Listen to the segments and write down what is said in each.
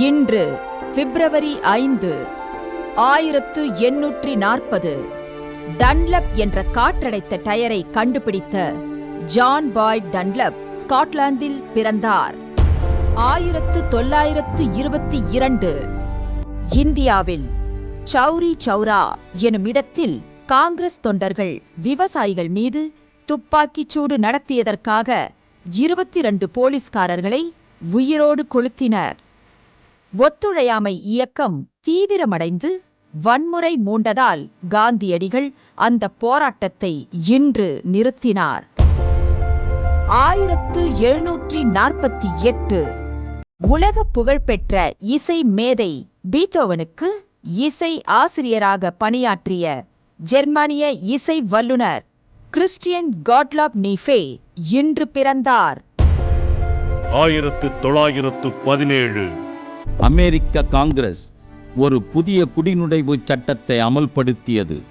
இன்று பிப்ரவரி ஐந்து ஆயிரத்து எண்ணூற்றி நாற்பது டன்லப் என்ற காற்றடைத்த டயரை கண்டுபிடித்த ஜான் பாய் டன்லப் ஸ்காட்லாந்தில் பிறந்தார். ஆயிரத்து தொள்ளாயிரத்து இருபத்தி இரண்டு இந்தியாவில் சௌரி சௌரா எனும் இடத்தில் காங்கிரஸ் தொண்டர்கள் விவசாயிகள் மீது துப்பாக்கிச் சூடு நடத்தியதற்காக இருபத்தி இரண்டு போலீஸ்காரர்களை உயிரோடு கொளுத்தினர். ஒத்துழையாமை இயக்கம் தீவிரமடைந்து வன்முறை மூண்டதால் காந்தியடிகள் அந்த போராட்டத்தை இன்று நிறுத்தினார். ஆயிரத்து எழுநூற்றி நாற்பத்தி எட்டு உலக புகழ்பெற்ற இசை மேதை பீத்தோவனுக்கு இசை ஆசிரியராக பணியாற்றிய ஜெர்மானிய இசை வல்லுனர் கிறிஸ்டியன் காட்லாப் நீஃபே இன்று பிறந்தார். ஆயிரத்து தொள்ளாயிரத்து பதினேழு அமெரிக்க காங்கிரஸ் ஒரு புதிய குடிநுழைவு சட்டத்தை அமல்படுத்தியது.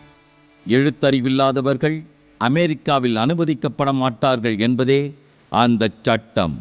எழுத்தறிவில்லாதவர்கள் அமெரிக்காவில் அனுமதிக்கப்பட மாட்டார்கள் என்பதே அந்த சட்டம்.